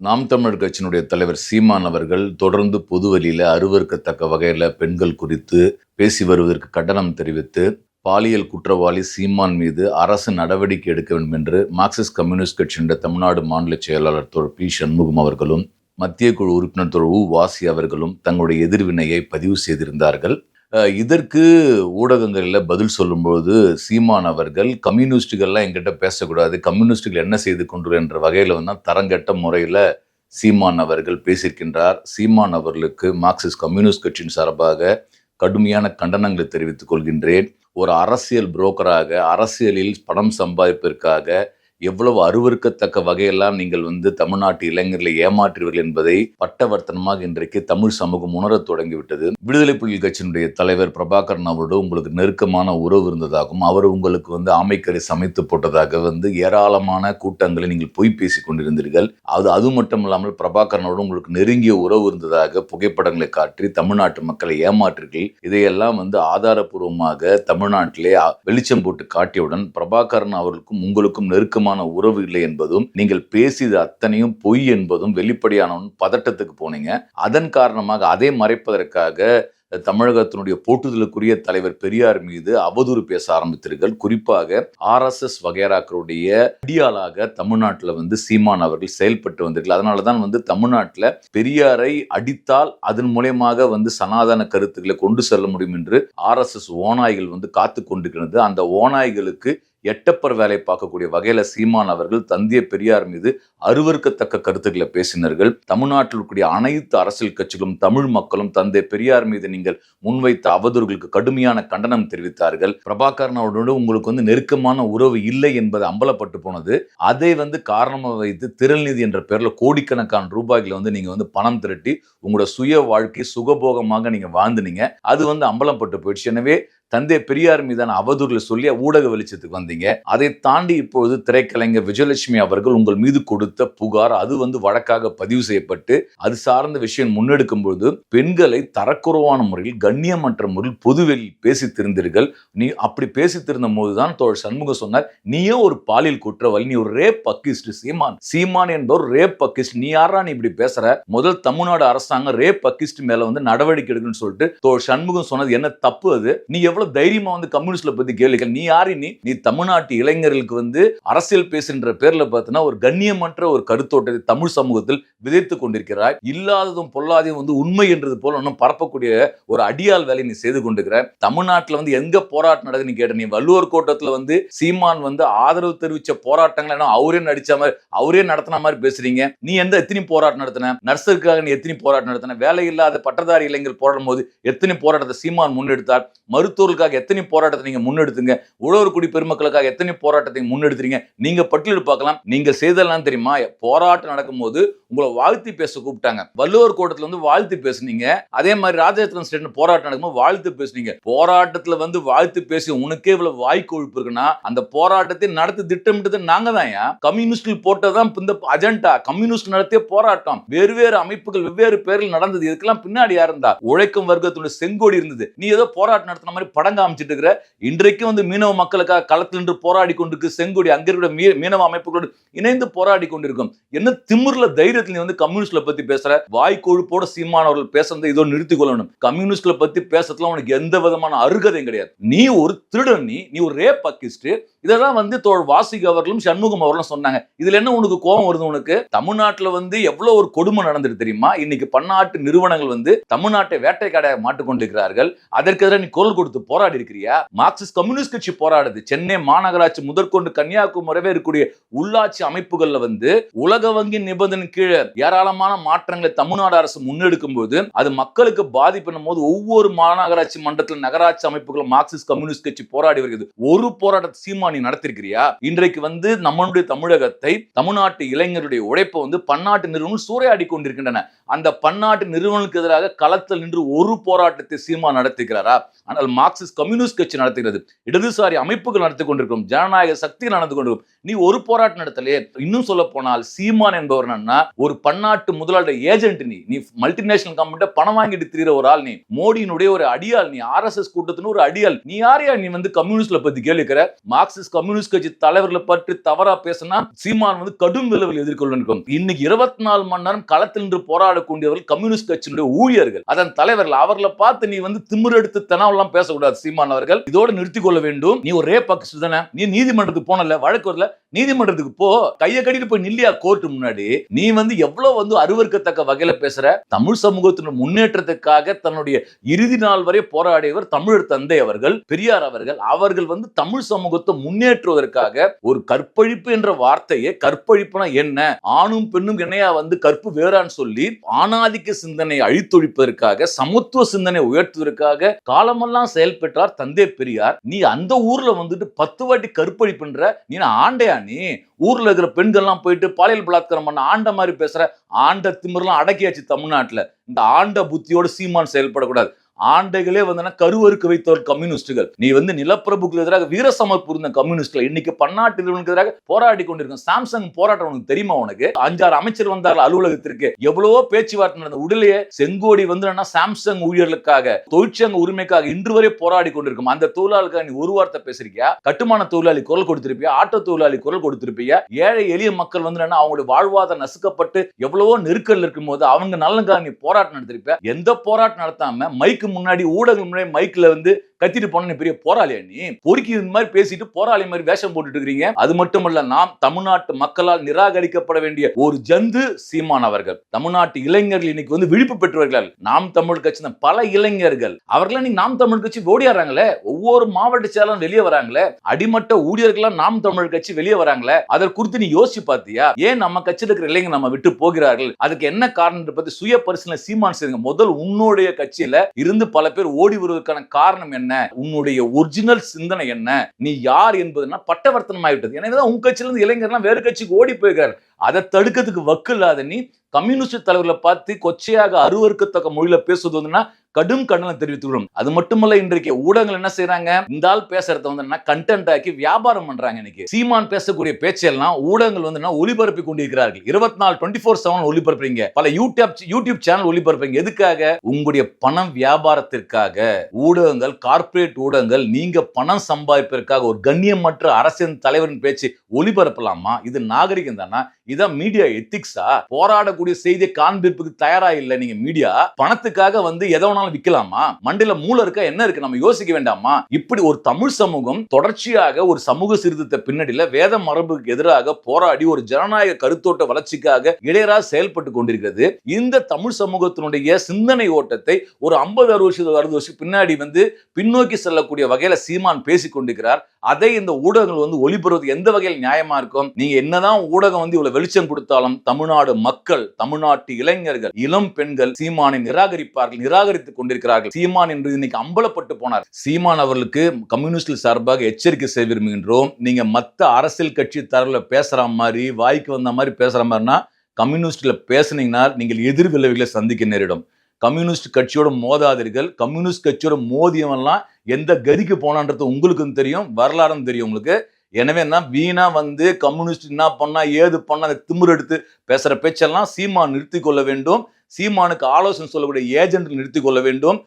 நாம் தமிழர் கட்சியினுடைய தலைவர் சீமான் அவர்கள் தொடர்ந்து பொதுவெளியில அருவருக்கத்தக்க வகையில பெண்கள் குறித்து பேசி வருவதற்கு கண்டனம் தெரிவித்து பாலியல் குற்றவாளி சீமான் மீது அரசு நடவடிக்கை எடுக்க வேண்டும் என்று மார்க்சிஸ்ட் கம்யூனிஸ்ட் கட்சியினுடைய தமிழ்நாடு மாநில செயலாளர் தோழர் பி. சண்முகம் அவர்களும் மத்திய குழு உறுப்பினர் தோழர் உ. வாசி அவர்களும் தங்களுடைய எதிர்வினையை பதிவு செய்திருந்தார்கள். இதற்கு ஊடகங்களில் பதில் சொல்லும்போது சீமான் அவர்கள் கம்யூனிஸ்டுகள்லாம் எங்கிட்ட பேசக்கூடாது கம்யூனிஸ்டுகள் என்ன செய்து கொண்டு என்ற வகையில் வந்து தரங்கெட்ட முறையில் சீமான் அவர்கள் பேசியிருக்கின்றார். சீமான் அவர்களுக்கு மார்க்சிஸ்ட் கம்யூனிஸ்ட் கட்சியின் சார்பாக கடுமையான கண்டனங்களை தெரிவித்துக் கொள்கின்றேன். ஒரு அரசியல் புரோக்கராக அரசியலில் பணம் சம்பாதிப்பதற்காக எவ்வளவு அருவருக்கத்தக்க வகையெல்லாம் நீங்கள் வந்து தமிழ்நாட்டு இளைஞர்களை ஏமாற்றுவீர்கள் என்பதை பட்டவர்த்தனமாக இன்றைக்கு தமிழ் சமூகம் உணரத் தொடங்கிவிட்டது. விடுதலை புலிகள் கட்சியினுடைய தலைவர் பிரபாகரன் அவரோடு உங்களுக்கு நெருக்கமான உறவு இருந்ததாகவும் அவர் உங்களுக்கு வந்து ஆமைக்கறி சமைத்து போட்டதாக வந்து ஏராளமான கூட்டங்களை நீங்கள் பொய் பேசிக் கொண்டிருந்தீர்கள். அது அது மட்டும் இல்லாமல் பிரபாகரனோடு உங்களுக்கு நெருங்கிய உறவு இருந்ததாக புகைப்படங்களை காட்டி தமிழ்நாட்டு மக்களை ஏமாற்றுகள் இதையெல்லாம் வந்து ஆதாரபூர்வமாக தமிழ்நாட்டிலே வெளிச்சம் போட்டு காட்டியவுடன் பிரபாகரன் அவர்களுக்கும் உங்களுக்கும் நெருக்கமான உறவு இல்லை என்பதும் நீங்கள் பேசியது அத்தனையும் பொய் என்பதும் வெளிப்படையான பதட்டத்துக்கு போனீங்க. அதன் காரணமாக அதை மறைப்பதற்காக தமிழகத்தினுடைய போட்டுதலுக்குரிய தலைவர் பெரியார் மீது அவதூறு பேச ஆரம்பித்தீர்கள். குறிப்பாக ஆர்எஸ்எஸ் வகைராக்களுடைய அடியாளாக தமிழ்நாட்டில் வந்து சீமான் அவர்கள் செயல்பட்டு வந்தீர்கள். அதனால தான் வந்து தமிழ்நாட்டில் பெரியாரை அடித்தால் அதன் மூலயமாக வந்து சனாதன கருத்துக்களை கொண்டு செல்ல முடியும் என்று ஆர்எஸ்எஸ் ஓநாய்கள் வந்து காத்து கொண்டிருக்கிறது. அந்த ஓநாய்களுக்கு எட்டப்பர் வேலை பார்க்கக்கூடிய வகையில சீமான் அவர்கள் தந்தைய பெரியார் மீது அருவருக்கத்தக்க கருத்துக்களை பேசினார்கள். தமிழ்நாட்டில் இருக்கக்கூடிய அனைத்து அரசியல் கட்சிகளும் தமிழ் மக்களும் தந்தை பெரியார் மீது நீங்கள் முன்வைத்த அவதூறுகளுக்கு கடுமையான கண்டனம் தெரிவித்தார்கள். பிரபாகரன் அவர்களோடு உங்களுக்கு வந்து நெருக்கமான உறவு இல்லை என்பது அம்பலப்பட்டு போனது. அதை வந்து காரணமாக வைத்து திரள்நிதி என்ற பெயரில் கோடிக்கணக்கான ரூபாய்களை வந்து நீங்க வந்து பணம் திரட்டி உங்களோட சுய வாழ்க்கை சுகபோகமாக நீங்க வாழ்ந்துனீங்க. அது வந்து அம்பலப்பட்டு போயிடுச்சு. எனவே தந்தை பெரியார் மீதான அவதூறுகளை சொல்லி ஊடக வெளிச்சத்துக்கு வந்தீங்க. அதை தாண்டி இப்போது திரைக்கலைஞர் விஜயலட்சுமி அவர்கள் உங்கள் மீது கொடுத்த புகார் அது வந்து வழக்காக பதிவு செய்யப்பட்டு அது சார்ந்த விஷயம் முன்னெடுக்கும் பொழுது பெண்களை தரக்குறைவான முறையில் கண்ணியமற்ற முறையில் பொதுவெளியில் பேசி திருந்தீர்கள். நீ அப்படி பேசி திருந்த போதுதான் தோழர் சண்முகம் சொன்னார் நீயே ஒரு பாலியல் குற்றவாளி நீ ஒரு ரேப் பக்கிஸ்ட் சீமான். சீமான் என்பவர் ரேப் பக்கிஸ்ட் நீ யாரா நீ இப்படி பேசுற? முதல் தமிழ்நாடு அரசாங்கம் ரேப் பக்கிஸ்ட் மேல வந்து நடவடிக்கை எடுக்கணும்னு சொல்லிட்டு தோழர் சண்முகம் சொன்னது என்ன தப்பு அது? நீ எவ்வளவு தைரியமா வந்து கம்யூனிஸ்ட்ல பத்தி கேள்விகள் நீ யாரு நீ? நீ தமிழ்நாட்டு இளைஞர்களுக்கு வந்து அரசியல் பேசுகின்ற பேர்ல பார்த்தீங்கன்னா ஒரு கண்ணியமற்ற ஒரு கருத்தோட்டத்தை தமிழ் சமூகத்தில் விதைத்து கொண்டிருக்கிறாய். இல்லாததும் பொல்லாததும் வந்து உண்மை என்றது போல ஒன்றும் பரப்பக்கூடிய ஒரு அடியால் வேலை நீ செய்து கொண்டிருக்கிற தமிழ்நாட்டில் வந்து எங்க போராட்டம் நடக்குதுன்னு கேட்ட நீ வள்ளுவர் கோட்டத்துல வந்து சீமான் வந்து ஆதரவு தெரிவிச்ச போராட்டங்கள் அவரே நடிச்ச மாதிரி அவரே நடத்தின மாதிரி பேசுறீங்க. நீ எந்த எத்தனை போராட்டம் நடத்தின? நர்சருக்காக நீ எத்தனை போராட்டம் நடத்தின? வேலை இல்லாத பட்டதாரி இளைஞர் போராடும் போது எத்தனை போராட்டத்தை சீமான் முன்னெடுத்தார்? உழவர்களுக்காக எத்தனை போராட்டத்தை நீங்க முன்னெடுத்துங்க? உழவர்குடி பெருமக்களுக்காக எத்தனை போராட்டத்தை முன்னெடுத்தீங்க? நீங்க பட்டியல் பார்க்கலாம். நீங்க செய்தலாம் தெரியுமா? போராட்டம் நடக்கும்போது உங்களை வாழ்த்து பேச கூப்பிட்டாங்க. வள்ளுவர் கோட்டத்தில் வந்து வாழ்த்து பேசுனீங்க. அதே மாதிரி ராஜேந்திரன் ஸ்டேட் போராட்டம் நடக்கும்போது வாழ்த்து பேசுனீங்க. போராட்டத்தில் வந்து வாழ்த்து பேசி உனக்கே இவ்வளவு வாய் கொழுப்பு இருக்குன்னா அந்த போராட்டத்தை நடத்தி திட்டமிட்டது நாங்க தான் கம்யூனிஸ்டில் போட்டதான் இந்த அஜெண்டா கம்யூனிஸ்ட் நடத்திய போராட்டம். வேறு வேறு அமைப்புகள் வெவ்வேறு பேரில் நடந்தது. இதுக்கெல்லாம் பின்னாடி யார் இருந்தா? உழைக்கும் வர்க்கத்துடைய செங்கோடி இருந்தது. நீ ஏதோ போராட்டம் நடத்தின மாதிரி படம் காமிச்சிட்டு இருக்கிற இன்றைக்கும் வந்து மீனவ மக்களுக்காக களத்தில் நின்று போராடி கொண்டிருக்கு செங்கோடி அங்க இருக்கிற மீ- மீனவ அமைப்புகளோடு இணைந்து போராடி கொண்டிருக்கும். என்ன திமிர்ல தைரியத்தில் நீ வந்து கம்யூனிஸ்ட்ல பத்தி பேசுற? வாய் கொழுப்போட சீமானவர்கள் பேசுறதை இதோ நிறுத்திக் கொள்ளணும். கம்யூனிஸ்ட்ல பத்தி பேசுறதுல உனக்கு எந்த விதமான அருகதையும் கிடையாது. நீ ஒரு திருடன் நீ நீ ஒரு ரேப் இதெல்லாம் வந்து தோழ் வாசிக் அவர்களும் சண்முகம் அவர்களும் சொன்னாங்க. இதுல என்ன உனக்கு கோபம் வருது உனக்கு? தமிழ்நாட்டுல வந்து எவ்வளவு ஒரு கொடுமை நடந்துட்டு தெரியுமா? இன்னைக்கு பன்னாட்டு நிறுவனங்கள் வந்து தமிழ்நாட்டை வேட்டைக்காட மாட்டுக்கொண்டிருக்கிறார்கள் அதற்கு எதிராக நீ குரல் கொடுத்து போராடி இருக்கிறியா? மார்க்சிஸ்ட் கம்யூனிஸ்ட் கட்சி போராடுது. சென்னை மாநகராட்சி முதற்கொண்டு கன்னியாகுமரி இருக்கக்கூடிய உள்ளாட்சி அமைப்புகள்ல வந்து உலக வங்கி நிபந்தனை கீழே ஏராளமான மாற்றங்களை தமிழ்நாடு அரசு முன்னெடுக்கும் போது அது மக்களுக்கு பாதிப்பிடும் போது ஒவ்வொரு மாநகராட்சி மன்றத்தில் நகராட்சி அமைப்புகள் மார்க்சிஸ்ட் கம்யூனிஸ்ட் கட்சி போராடி வருகிறது. ஒரு போராட்டத்தை சீமா நீ நடத்திருக்கிறியா? இன்றைக்கு வந்து நம்மளுடைய தமிழகத்தை தமிழ்நாட்டு இளைஞருடைய உழைப்பை வந்து பன்னாட்டு நிறுவனம் சூறையாடி கொண்டிருக்கின்றன. அந்த பன்னாட்டு நிறுவனங்களுக்கு எதிராக களத்தில் நின்று ஒரு போராட்டத்தை சீமா நடத்துகிறாரா? ஆனால் மார்க்சிஸ்ட் கம்யூனிஸ்ட் கட்சி நடத்துகிறது. இடதுசாரி அமைப்புகள் நடத்தி கொண்டிருக்கும். ஜனநாயக சக்திகள் நடந்து கொண்டிருக்கும். நீ ஒரு போராட்டம் நடத்தலையே. இன்னும் சொல்ல போனால் சீமான் என்பவர் என்னன்னா ஒரு பன்னாட்டு முதலாளி ஏஜென்ட் நீ. நீ மல்டிநேஷனல் கம்பெனிட்ட பணம் வாங்கிட்டு திரிகிற ஒரு ஆள் நீ. மோடியினுடைய ஒரு அடியாள் நீ. ஆர்எஸ்எஸ் கூட்டத்தின் ஒரு அடியால் நீ யாரையா நீ வந்து கம்யூனிஸ்ட்ல பத்தி கேள்விக்கிற மார்க்சிஸ்ட் கம்யூனிஸ்ட் கட்சி தலைவர்களை பற்றி தவறா பேசினா சீமான் வந்து கடும் விளைவில் எதிர்கொள்ள இன்னைக்கு இருபத்தி நாலு மணி நேரம் களத்தில் நின்று போராடக்கூடியவர்கள் கம்யூனிஸ்ட் கட்சியினுடைய ஊழியர்கள். அதன் தலைவர்கள் அவர்களை பார்த்து நீ வந்து திமிரெடுத்து தெனாவெல்லாம் பேசக்கூடாது சீமான் அவர்கள். இதோடு நிறுத்திக் கொள்ள வேண்டும். நீ ஒரு ரேப் தானே நீ நீதிமன்றத்துக்கு போனல வழக்கு வரல. நீதிமன்றத்துக்கு போ கையை கட்டிட்டு போய் நில்லியா கோர்ட்டு முன்னாடி? நீ வந்து எவ்வளவு வந்து அருவருக்கத்தக்க வகையில பேசுற? தமிழ் சமூகத்தின் முன்னேற்றத்துக்காக தன்னுடைய இறுதி நாள் வரை போராடியவர் தமிழர் தந்தை அவர்கள் பெரியார் அவர்கள். அவர்கள் வந்து தமிழ் சமூகத்தை முன்னேற்றுவதற்காக ஒரு கற்பழிப்பு என்ற வார்த்தையை கற்பழிப்புனா என்ன? ஆணும் பெண்ணும் என்னையா வந்து கற்பு வேறான்னு சொல்லி ஆணாதிக்க சிந்தனை அழித்தொழிப்பதற்காக சமத்துவ சிந்தனை உயர்த்துவதற்காக காலமெல்லாம் செயல்பெற்றார் தந்தை பெரியார். நீ அந்த ஊர்ல வந்துட்டு பத்து வாட்டி கற்பழிப்புன்ற நீ ஆண்டையா நீ ஊர்ல இருக்கிற பெண்கள்லாம் போயிட்டு பாலியல் பலாத்காரம் பண்ண ஆண்ட மாதிரி பேசுற ஆண்ட திமிரெல்லாம் அடக்கியாச்சு தமிழ்நாட்டுல. இந்த ஆண்ட புத்தியோட சீமான் செயல்படக்கூடாது. ஆண்டைகளே வந்து கருவறுக்கு வைத்தவர் கம்யூனிஸ்டுகள். நீ வந்து நிலப்பிரபுக்கு எதிராக வீரசமர் புரிந்த கம்யூனிஸ்ட்கள் இன்னைக்கு பன்னாட்டு நிறுவனங்களுக்கு எதிராக போராடி கொண்டிருக்கும் சாம்சங் போராட்டம் உனக்கு தெரியுமா உனக்கு? அஞ்சாறு அமைச்சர் வந்தார் அலுவலகத்திற்கு. எவ்வளவோ பேச்சுவார்த்தை நடந்த உடனே செங்கோடி வந்து சாம்சங் ஊழியர்களுக்காக தொழிற்சங்க உரிமைக்காக இன்று வரை போராடி கொண்டிருக்கும். அந்த தொழிலாளர்களுக்காக நீ ஒரு வார்த்தை பேசுறியா கட்டுமான தொழிலாளி குரல் கொடுத்திருப்பியா? ஆட்டோ தொழிலாளி குரல் கொடுத்திருப்பியா? ஏழை எளிய மக்கள் வந்து அவங்களுடைய வாழ்வாதாரம் நசுக்கப்பட்டு எவ்வளவோ நெருக்கல் இருக்கும் போது அவங்க நலனுக்காக நீ போராட்டம் நடத்திருப்பியா? எந்த போராட்டம் நடத்தாம மைக்கு முன்னாடி ஊடகம் முன்னாடி மைக்கில் வந்து கத்திட்டு போன பெரிய போராளியா நீ? பொறுக்கி இந்த மாதிரி பேசிட்டு போராளி மாதிரி வேஷம் போட்டுட்டு இருக்கிறீங்க. அது மட்டுமல்ல நாம் தமிழ்நாட்டு மக்களால் நிராகரிக்கப்பட வேண்டிய ஒரு ஜந்து சீமான் அவர்கள். தமிழ்நாட்டு இளைஞர்கள் இன்னைக்கு வந்து விழிப்பு பெற்றவர்கள். நாம் தமிழ் கட்சி பல இளைஞர்கள். அவர்களாம் நீ நாம் தமிழ் கட்சி ஓடியாடுறாங்களே? ஒவ்வொரு மாவட்ட செயலும் வெளியே வராங்களே? அடிமட்ட ஊழியர்கள்லாம் நாம் தமிழ் கட்சி வெளியே வராங்களே? அதை குறித்து நீ யோசிச்சு பார்த்தியா? ஏன் நம்ம கட்சியில் இருக்கிற இளைஞர் நம்ம விட்டு போகிறார்கள்? அதுக்கு என்ன காரணம் பத்தி சுய பரிசீலனை சீமான் செய்யுங்க. முதல் உன்னுடைய கட்சியில இருந்து பல பேர் ஓடி வருவதற்கான காரணம் என்ன? உன்னுடைய ஒரிஜினல் சிந்தனை என்ன? நீ யார் என்பதுன்னா பட்டவர்த்தனம் ஆகிவிட்டது எனவே உன் கட்சியிலிருந்து இளைஞர்லாம் வேறு கட்சிக்கு ஓடி போயிருக்காரு அதை தடுக்கிறதுக்கு வக்கு இல்லாத நீ கம்யூனிஸ்ட் தலைவர்களை பார்த்து கொச்சையாக அருவறுக்கத்தக்க மொழியில பேசுவது வந்துன்னா கடும் கண்டனம் தெரிவித்துள்ளோம் அது மட்டுமல்ல இன்றைக்கு ஊடகங்கள் என்ன செய்யறாங்க இந்த ஆள் பேசுறத வந்து கண்டென்ட் ஆக்கி வியாபாரம் பண்றாங்க இன்னைக்கு. சீமான் பேசக்கூடிய பேச்செல்லாம் ஊடகங்கள் வந்து ஒளிபரப்பி கொண்டிருக்கிறார்கள். இருபத்தி நாலு டுவெண்ட்டி ஃபோர் செவன் ஒளிபரப்புறீங்க. பல யூடியூப் யூடியூப் சேனல் ஒளிபரப்புறீங்க. எதுக்காக? உங்களுடைய பணம் வியாபாரத்திற்காக. ஊடகங்கள் கார்ப்பரேட் ஊடகங்கள் நீங்க பணம் சம்பாதிப்பதற்காக ஒரு கண்ணியமற்ற அரசியல் தலைவரின் பேச்சு ஒளிபரப்பலாமா? இது நாகரிகம் தானா? இதான் மீடியா எத்திக்ஸா போராடக்கூடிய செய்தியை காண்பிப்புக்கு தயாரா இல்ல நீங்க மீடியா பணத்துக்காக வந்து எதை வேணாலும் விற்கலாமா? மண்டில மூளை இருக்கா? என்ன இருக்கு? நம்ம யோசிக்க வேண்டாமா? இப்படி ஒரு தமிழ் சமூகம் தொடர்ச்சியாக ஒரு சமூக சீர்திருத்த பின்னணியில வேத மரபுக்கு எதிராக போராடி ஒரு ஜனநாயக கருத்தோட்ட வளர்ச்சிக்காக இடையராக செயல்பட்டு கொண்டிருக்கிறது. இந்த தமிழ் சமூகத்தினுடைய சிந்தனை ஓட்டத்தை ஒரு ஐம்பது அறுபது அறுபது வருஷம் பின்னாடி வந்து பின்னோக்கி செல்லக்கூடிய வகையில சீமான் பேசிக் கொண்டிருக்கிறார். அதை இந்த ஊடகங்கள் வந்து ஒளிபெறுவது எந்த வகையில் நியாயமா இருக்கும்? நீங்க என்னதான் ஊடகம் வந்து இவ்வளவு வெளிச்சம் கொடுத்தாலும் தமிழ்நாடு மக்கள் தமிழ்நாட்டு இளைஞர்கள் இளம் பெண்கள் சீமானை நிராகரிப்பார்கள் நிராகரித்துக் கொண்டிருக்கிறார்கள். சீமான் என்று இன்னைக்கு அம்பலப்பட்டு போனார். சீமான் அவர்களுக்கு கம்யூனிஸ்ட் சார்பாக எச்சரிக்கை செய்ய விரும்புகின்றோம் நீங்க மத்த அரசியல் கட்சி தரல பேசுற மாதிரி வாய்க்கு வந்த மாதிரி பேசுற மாதிரினா கம்யூனிஸ்ட்ல பேசுனீங்கன்னா நீங்கள் எதிர் விளைவுகளை சந்திக்க நேரிடும். கம்யூனிஸ்ட் கட்சியோட மோதாதீர்கள். கம்யூனிஸ்ட் கட்சியோட மோதியவன்லாம் எந்த கதிக்கு போனான்றது உங்களுக்கும் தெரியும் வரலாறும் தெரியும் உங்களுக்கு. எனவே என்ன? வீணா வந்து கம்யூனிஸ்ட் என்ன பண்ணா ஏது பண்ணா அந்த திமிர் எடுத்து பேசுற பேச்செல்லாம் சீமான் நிறுத்தி கொள்ள வேண்டும். சீமானுக்கு ஆலோசனை சொல்லக்கூடிய ஏஜென்ட் நிறுத்தி கொள்ள வேண்டும்.